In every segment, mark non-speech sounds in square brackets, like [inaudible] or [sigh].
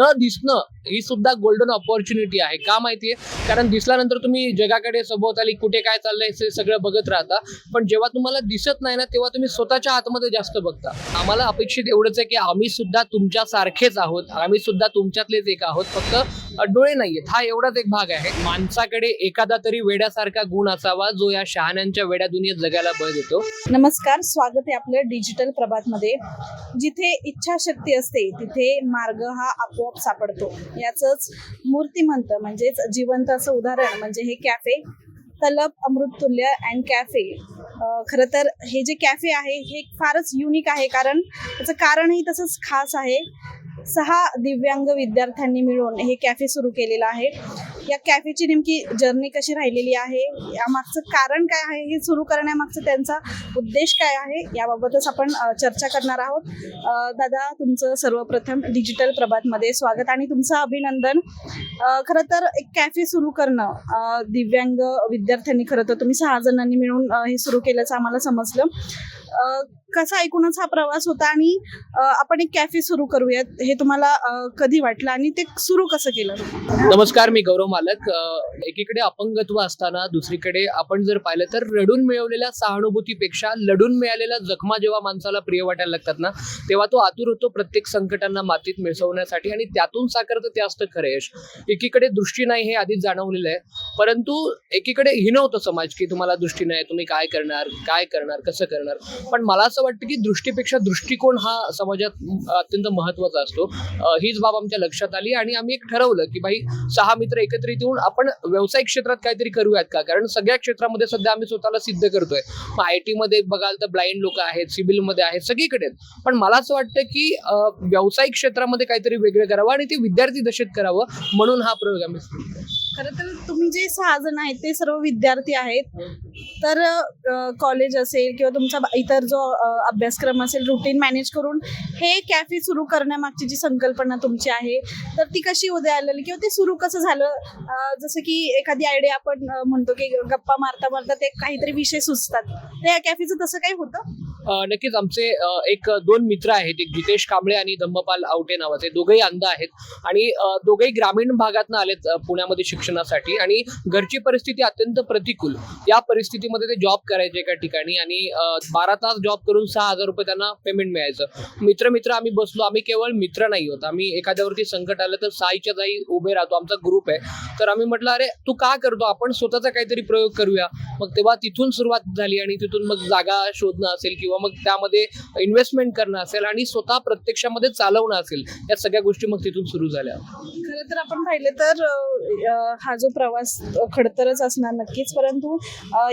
न दिसणं ही सुद्धा गोल्डन ऑपॉर्च्युनिटी आहे. का माहितीये? कारण दिसल्यानंतर तुम्ही जगाकडे सभोवताली कुठे काय चाललंय हे सगळं बघत राहता. पण जेव्हा तुम्हाला दिसत नाही ना तेव्हा तुम्ही स्वतःच्या आतमध्ये जास्त बघता. आम्हाला अपेक्षित एवढंच आहे की आम्ही सुद्धा तुमच्या सारखेच आहोत. आम्ही सुद्धा तुमच्यातलेच एक आहोत. फक्त डोळे नाहीयेत. हा एवढाच एक भाग आहे. माणसाकडे एखादा तरी वेड्यासारखा गुण असावा जो या शहाण्यांच्या वेड्या दुनियेत जगायला बळ देतो. नमस्कार स्वागत आहे आपलं डिजिटल प्रभात मध्ये जिथे इच्छाशक्ती असते तिथे मार्ग हा आपोआप सापडतो. याच मूर्तिमंत म्हणजेच जिवंत असं उदाहरण म्हणजे हे कॅफे तलब अमृततुल्य अँड कॅफे. खरं तर हे जे कॅफे आहे हे फारच युनिक आहे कारण त्याचं कारणही तसंच खास आहे. सहा दिव्यांग विद्यार्थ्यांनी मिळून हे कॅफे सुरू केलेलं आहे. या कॅफेची नेमकी जर्नी कशी राहिलेली आहे? यामागचं कारण काय आहे? हे सुरू करण्यामागचं त्यांचा उद्देश काय आहे? याबाबतच आपण चर्चा करणार आहोत. दादा तुमचं सर्वप्रथम डिजिटल प्रभातमध्ये स्वागत आणि तुमचं अभिनंदन. खरं तर एक कॅफे सुरू करणं दिव्यांग विद्यार्थ्यांनी खरं तर तुम्ही सहा जणांनी मिळून हे सुरू केल्याचं आम्हाला समजलं. कसा ऐकूनच हा प्रवास होता आणि आपण एक कॅफे सुरू करूयात हे तुम्हाला कधी वाटलं आणि ते सुरू कसं केलं? नमस्कार मी गौरव मालक. एकीकडे अपंगत्व असताना दुसरीकडे आपण जर पाहिलं तर रडून मिळवलेल्या सहानुभूतीपेक्षा लढून मिळालेल्या जखमा जेव्हा माणसाला प्रिय वाटायला लागतात ना तेव्हा तो आतुर होतो प्रत्येक संकटांना मातीत मिसवण्यासाठी आणि त्यातून साकारतं ते असतं खरं यश. एकीकडे दृष्टी नाही हे आधीच जाणवलेलं आहे परंतु एकीकडे हिनवतो समाज की तुम्हाला दृष्टी नाही तुम्ही काय करणार काय करणार कसं करणार? पण मला असं वाटतं की दृष्टीपेक्षा दृष्टिकोन हा समाजात अत्यंत महत्त्वाचा असतो हीच बाब आमच्या लक्षात आली आणि आम्ही एक ठरवलं की भाई सहा मित्र एकत्रित येऊन आपण व्यावसायिक क्षेत्रात काहीतरी करूयात का कारण सगळ्या क्षेत्रामध्ये सध्या आम्ही स्वतःला सिद्ध करतोय मग आय टी मध्ये बघाल तर ब्लाइंड लोक आहेत सिव्हिलमध्ये आहेत सगळीकडे आहेत. पण मला असं वाटतं की व्यावसायिक क्षेत्रामध्ये काहीतरी वेगळं करावं आणि ते विद्यार्थी दशेत करावं म्हणून हा प्रयोग आम्ही सुरू केला. खरं तर तुम्ही जे सहा जण आहेत ते सर्व विद्यार्थी आहेत. तर कॉलेज असेल किंवा तुमचा इतर जो अभ्यासक्रम असेल रुटीन मॅनेज करून हे कॅफे सुरू करण्यामागची जी संकल्पना तुमची आहे तर ती कशी उद्या आलेली? किंवा ते सुरू कसं झालं? जसं की एखादी आयडिया आपण म्हणतो की गप्पा मारता मारता ते काहीतरी विषय सुचतात. तर या कॅफेचं तसं काही होतं? नक्कीच आमचे एक दोन मित्र आहेत एक जितेश कांबळे आणि धम्मपाल आवटे नावाचे. दोघेही अंध आहेत. आणि दोघेही ग्रामीण भागातनं आलेत पुण्यामध्ये शिक्षणासाठी. आणि घरची परिस्थिती अत्यंत प्रतिकूल. या परिस्थितीमध्ये ते जॉब करायचे एका ठिकाणी आणि बारा तास जॉब करून सहा हजार रुपये त्यांना पेमेंट मिळायचं. मित्र मित्र आम्ही बसलो. आम्ही केवळ मित्र नाही होत. आम्ही एखाद्यावरती संकट आलं तर साईच्या जाई उभे राहतो. आमचा ग्रुप आहे. तर आम्ही म्हटलं अरे तू का करतो? आपण स्वतःचा काहीतरी प्रयोग करूया. मग तेव्हा तिथून सुरुवात झाली आणि तिथून मग जागा शोधणं असेल किंवा मग त्यामध्ये इन्व्हेस्टमेंट करणं असेल आणि स्वतः प्रत्यक्षामध्ये चालवणं असेल या सगळ्या गोष्टी मग तिथून सुरू झाल्या. खरं तर आपण पाहिलं तर हा जो प्रवास खडतरच असणार नक्कीच परंतु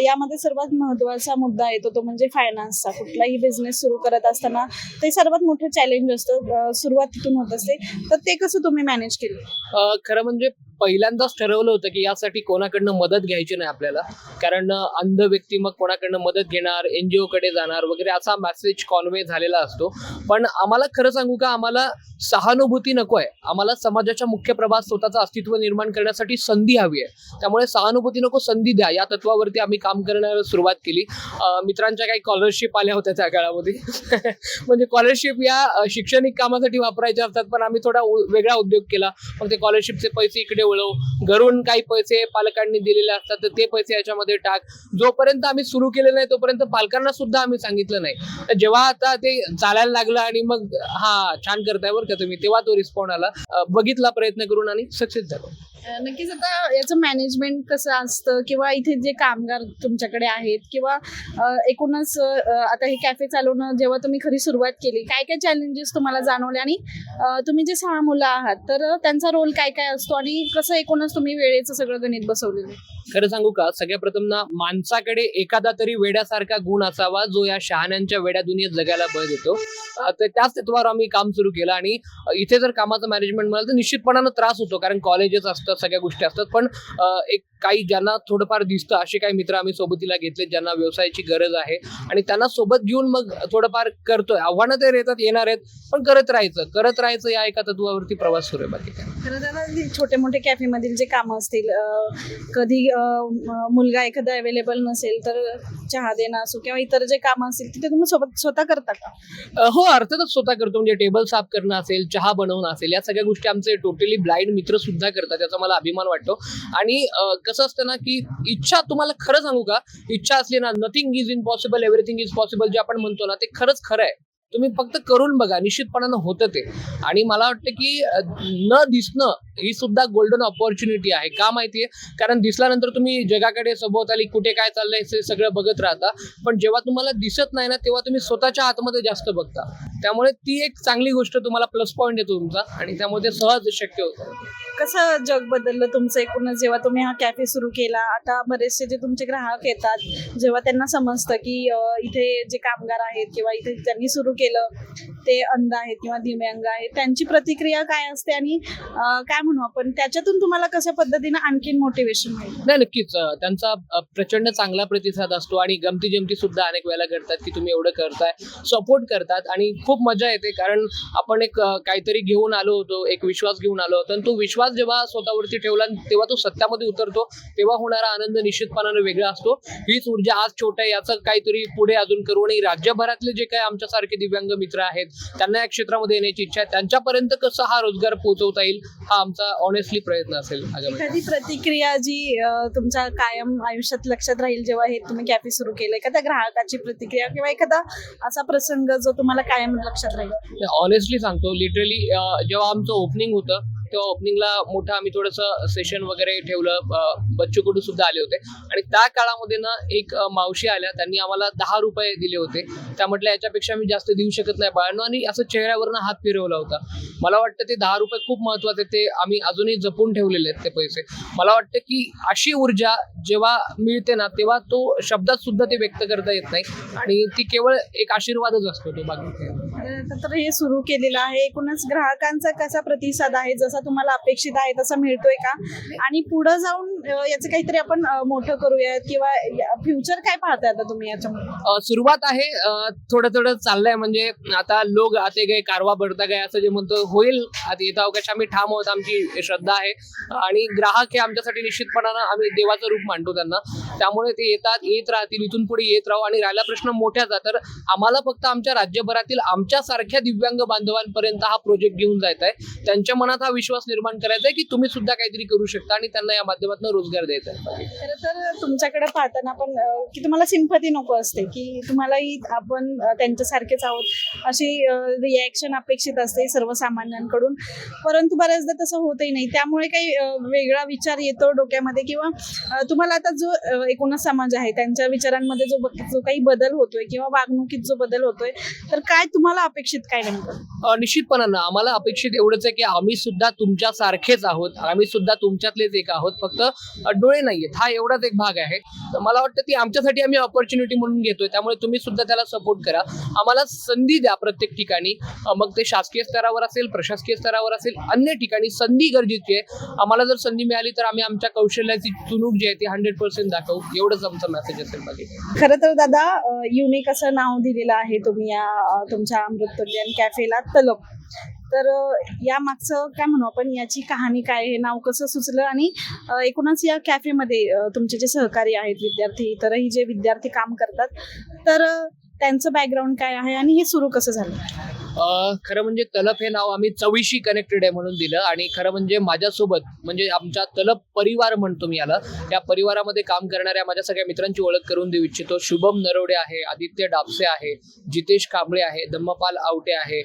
यामध्ये सर्वात महत्त्वाचा मुद्दा येतो तो म्हणजे फायनान्सचा कुठलाही बिझनेस सुरू करत असताना ते सर्वात मोठं चॅलेंज असतं सुरुवात तिथून होत असते. तर ते कसं तुम्ही मॅनेज केलं? खरं म्हणजे पहिल्यांदाच ठरवलं होतं की यासाठी कोणाकडनं मदत घ्यायची नाही आपल्याला. कारण अंध व्यक्ती मग कोणाकडनं मदत घेणार एनजीओ कडे जाणार वगैरे असा मेसेज कॉन्वे झालेला असतो. पण आम्हाला खरं सांगू का आम्हाला सहानुभूती नको आहे. आम्हाला समाजाच्या मुख्य प्रभात स्वतःचं अस्तित्व निर्माण करण्यासाठी संधी हवी आहे. त्यामुळे सहानुभूती नको संधी द्या. या तत्वावरती आम्ही काम करण्याला सुरुवात केली. मित्रांच्या काही स्कॉलरशिप आल्या होत्या त्या काळामध्ये. [laughs] म्हणजे स्कॉलरशिप या शैक्षणिक कामासाठी वापरायच्या असतात पण आम्ही थोडा वेगळा उद्योग केला. मग ते स्कॉलरशिपचे पैसे इकडे वळव घरून काही पैसे पालकांनी दिलेले असतात तर ते पैसे याच्यामध्ये टाक. जोपर्यंत आम्ही सुरू केले नाही तोपर्यंत पालकांना सुद्धा आम्ही सांगितलं नाही. तर जेव्हा आता ते चालायला लागलं आणि मग हा छान करताय बरं का तुम्ही तेव्हा तो रिस्पॉन्ड आला. बघितला प्रयत्न करून आणि सक्सेस झालो. नक्कीच आता याचं मॅनेजमेंट कसं असतं किंवा इथे जे कामगार तुमच्याकडे आहेत किंवा एकूणच आता हे कॅफे चालवणं जेव्हा तुम्ही खरी सुरुवात केली काय काय चॅलेंजेस तुम्हाला जाणवले? आणि तुम्ही जे सहा मुलं आहात तर त्यांचा रोल काय काय असतो? आणि कसं एकूणच तुम्ही वेळेचं सगळं गणित बसवलेलं खरं सांगू का? सगळ्या प्रथम ना माणसाकडे एखादा तरी वेड्यासारखा गुण असावा जो या शहाण्यांच्या वेड्या दुनियेत जगायला बळ देतो. तर त्याच तत्वावर आम्ही काम सुरू केलं आणि इथे जर कामाचं मॅनेजमेंट म्हणाल तर निश्चितपणानं त्रास होतो कारण कॉलेजेस असतात सगळ्या गोष्टी असतात. पण एक काही ज्यांना थोडंफार दिसतं असे काही मित्र आम्ही सोबतीला घेतले ज्यांना व्यवसायाची गरज आहे. आणि त्यांना सोबत घेऊन मग थोडंफार करतोय. आव्हानं तर येतात येणार आहेत पण करत राहायचं. करत राहायचं या एका तत्वावरती प्रवास सुरू आहे बाकी काय खरं तर छोटे मोठे कॅफेमधील जे कामं असतील कधी मुलगा एखादा अवेलेबल नसेल तर चहा देणं असो किंवा इतर जे कामं असतील तिथे तुम्ही सोबत स्वतः करता का? हो अर्थातच स्वतः करतो. म्हणजे टेबल साफ करणं असेल चहा बनवणं असेल या सगळ्या गोष्टी आमचे टोटली ब्लाइंड मित्र सुद्धा करतात त्याचा मला अभिमान वाटतो. आणि कसं असतं ना की इच्छा तुम्हाला खरं सांगू का? इच्छा असली ना nothing is impossible everything is possible जे आपण म्हणतो ना ते खरंच खरं आहे. तुम्ही फक्त करून बघा निश्चितपणानं होतं ते. आणि मला वाटतं की न दिसणं ही सुद्धा गोल्डन ऑपॉर्च्युनिटी आहे. का माहितीये? कारण दिसल्यानंतर तुम्ही जगाकडे सभोवताली कुठे काय चाललंय हे सगळं बघत राहता. पण जेव्हा तुम्हाला दिसत नाही ना तेव्हा तुम्ही स्वतःच्या आतमध्ये जास्त बघता. त्यामुळे ती एक चांगली गोष्ट तुम्हाला प्लस पॉईंट येतो तुमचा. आणि त्यामुळे ते सहज शक्य होतं. कसं जग बदललं तुमचं एकूणच? जेव्हा तुम्ही हा कॅफे सुरू केला आता बरेचसे जे तुमचे ग्राहक येतात जेव्हा त्यांना समजतं की इथे जे कामगार आहेत किंवा इथे त्यांनी सुरू केलं ते अंध आहेत किंवा दिव्यांग आहेत त्यांची प्रतिक्रिया काय असते? आणि काय म्हणू आपण? त्याच्यातून तुम्हाला कशा पद्धतीनं आणखीन मोटिवेशन मिळेल नाही नक्कीच. त्यांचा प्रचंड चांगला प्रतिसाद असतो आणि गमती जमती सुद्धा अनेक वेळेला करतात की तुम्ही एवढं करताय सपोर्ट करतात आणि खूप मजा येते कारण आपण एक काहीतरी घेऊन आलो होतो एक विश्वास घेऊन आलो होतो. आणि तो विश्वास जेव्हा स्वतःवरती ठेवला आणि तेव्हा तो सत्यामध्ये उतरतो तेव्हा होणारा आनंद निश्चितपणाने वेगळा असतो. हीच ऊर्जा आज छोटा आहे याचं काहीतरी पुढे अजून करू आणि राज्यभरातले जे काही आमच्यासारखे दिव्यांग मित्र आहेत त्यांना या क्षेत्रामध्ये येण्याची इच्छा आहे त्यांच्यापर्यंत कसं हा रोजगार पोहोचवता येईल हा आमचा ऑनेस्टली प्रयत्न असेल एखादी प्रतिक्रिया जी तुमच्या कायम आयुष्यात लक्षात राहील जेव्हा हे तुम्ही कॅफे सुरू केलं एखाद्या ग्राहकाची प्रतिक्रिया किंवा एखादा असा प्रसंग जो तुम्हाला कायम लक्षात राहील? ऑनेस्टली सांगतो लिटरली जेव्हा आमचं ओपनिंग होतं तेव्हा ओपनिंगला मोठं आम्ही थोडंसं सेशन वगैरे ठेवलं. बच्चू कडू सुद्धा आले होते. आणि त्या काळामध्ये ना एक मावशी आल्या. त्यांनी आम्हाला दहा रुपये दिले होते. त्या म्हटलं याच्यापेक्षा मी जास्त देऊ शकत नाही बाळांनो. आणि असं चेहऱ्यावरनं हात फिरवला होता. मला वाटतं ते दहा रुपये खूप महत्त्वाचे ते आम्ही अजूनही जपून ठेवलेले आहेत ते पैसे. मला वाटतं की अशी ऊर्जा जेव्हा मिळते ना तेव्हा तो शब्दात सुद्धा ते व्यक्त करता येत नाही. आणि ती केवळ एक आशीर्वादच असतो तो बाकी तर हे सुरू केलेलं आहे. एकूणच ग्राहकांचा कसा प्रतिसाद आहे? जसा तुम्हाला अपेक्षित आहे तसा मिळतोय का? आणि पुढे जाऊन याचं काहीतरी आपण मोठं करूयात किंवा फ्युचर काय पाहताय आता तुम्ही याच्यामध्ये? सुरुवात आहे थोडं थोडं चाललंय म्हणजे आता लोक आते गए कारवा बढ़ता गए असं जे म्हणतो होईल. आता येत अवकाश आम्ही ठाम आहोत आमची श्रद्धा आहे. आणि ग्राहक हे आमच्यासाठी निश्चितपणानं आम्ही देवाचं रूप मांडतो त्यांना. त्यामुळे ते येतात येत राहतील इथून पुढे येत राहू आणि राहिला प्रश्न मोठ्याचा तर आम्हाला फक्त आमच्या राज्यभरातील आमच्यासारख्या दिव्यांग बांधवांपर्यंत हा प्रोजेक्ट घेऊन जायचा आहे त्यांच्या मनात हा विश्वास निर्माण करायचा आहे की तुम्ही सुद्धा काहीतरी करू शकता आणि त्यांना या माध्यमातून रोजगार द्यायचा आहे? खरं तर तुमच्याकडे पाहताना पण की तुम्हाला सिंपती नको असते की तुम्हालाही आपण त्यांच्यासारखेच आहोत अशी रिॲक्शन अपेक्षित असते सर्वसामान्यांकडून. परंतु बऱ्याचदा तसं होतही नाही. त्यामुळे काही वेगळा विचार येतो डोक्यामध्ये किंवा तुम्हाला आता जो एकूणच समाज आहे त्यांच्या विचारांमध्ये जो जो काही बदल होतोय किंवा वागणुकीत जो बदल होतोय तर काय तुम्हाला अपेक्षित काय नेमकं? निश्चितपणानं आम्हाला अपेक्षित एवढंच आहे की आम्ही सुद्धा तुमच्या सारखेच आहोत. आम्ही सुद्धा तुमच्यातलेच एक आहोत. फक्त डोळे नाहीयेत. हा एवढाच एक भाग आहे. तर मला वाटतं ती आमच्यासाठी आम्ही ऑपॉर्च्युनिटी म्हणून घेतोय. त्यामुळे तुम्ही सुद्धा त्याला सपोर्ट करा. आम्हाला संधी द्या प्रत्येक ठिकाणी. मग ते शासकीय स्तरावर असेल प्रशासकीय स्तरावर असेल अन्य ठिकाणी संधी गरजेची आहे. आम्हाला जर संधी मिळाली तर आम्ही आमच्या कौशल्याची चुनूक जी आहे ती हंड्रेड पर्सेंट दाखवू. एवढंच आमचा मेसेज असेल बाकी खरं तर दादा युनिक असं नाव दिलेलं आहे तुम्ही या तुमच्या अमृतोद्यान कॅफेला तलम. तर या मागचं काय म्हणू आपण? याची कहाणी काय? हे नाव कसं सुचलं? आणि एकूणच या कॅफेमध्ये तुमचे जे सहकारी आहेत विद्यार्थी इतरही जे विद्यार्थी काम करतात तर त्यांचं बॅकग्राऊंड काय आहे? आणि हे सुरू कसं झालं? खरं म्हणजे तलप हे नाव आम्ही चवीशी कनेक्टेड आहे म्हणून दिलं. आणि खरं म्हणजे माझ्यासोबत म्हणजे आमच्या तलप परिवार म्हणतो मी याला या परिवारामध्ये काम करणाऱ्या माझ्या सगळ्या मित्रांची ओळख करून देऊ इच्छितो. शुभम नरवडे आहे आदित्य डापसे आहे जितेश कांबळे आहे धम्मपाल आवटे आहे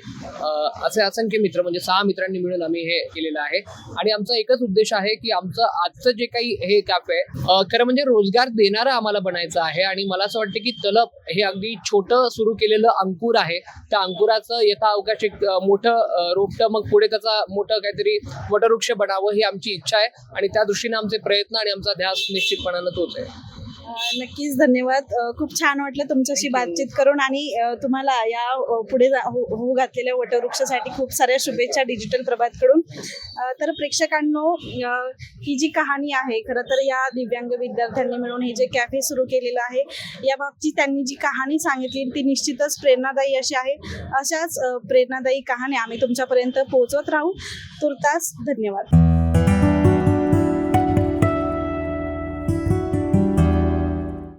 असे असंख्य मित्र म्हणजे सहा मित्रांनी मिळून आम्ही हे केलेलं आहे. आणि आमचा एकच उद्देश आहे की आमचं आजचं जे काही हे कॅफे आहे खरं म्हणजे रोजगार देणारं आम्हाला बनायचं आहे. आणि मला असं वाटतं की तलप हे अगदी छोटं सुरू केलेलं अंकुर आहे. त्या अंकुराचं यथा अवकाश एक मोठं रोपटं मग पुढे त्याचा मोठं काहीतरी वटवृक्ष बनावं ही आमची इच्छा आहे. आणि त्या दृष्टीने आमचे प्रयत्न आणि आमचा ध्यास निश्चितपणानं तोच आहे. नक्कीच धन्यवाद. खूप छान वाटलं तुमच्याशी बातचीत करून आणि तुम्हाला या पुढे जा- हो घातलेल्या वटवृक्षासाठी खूप साऱ्या शुभेच्छा डिजिटल प्रभातकडून. अ, तर प्रेक्षकांनो ही जी कहाणी आहे खरं तर या दिव्यांग विद्यार्थ्यांनी मिळून हे जे कॅफे सुरू केलेलं आहे याबाबतची त्यांनी जी कहाणी सांगितली ती निश्चितच प्रेरणादायी अशी आहे. अशाच प्रेरणादायी कहाणी आम्ही तुमच्यापर्यंत पोहोचवत राहू. तुर्तास धन्यवाद.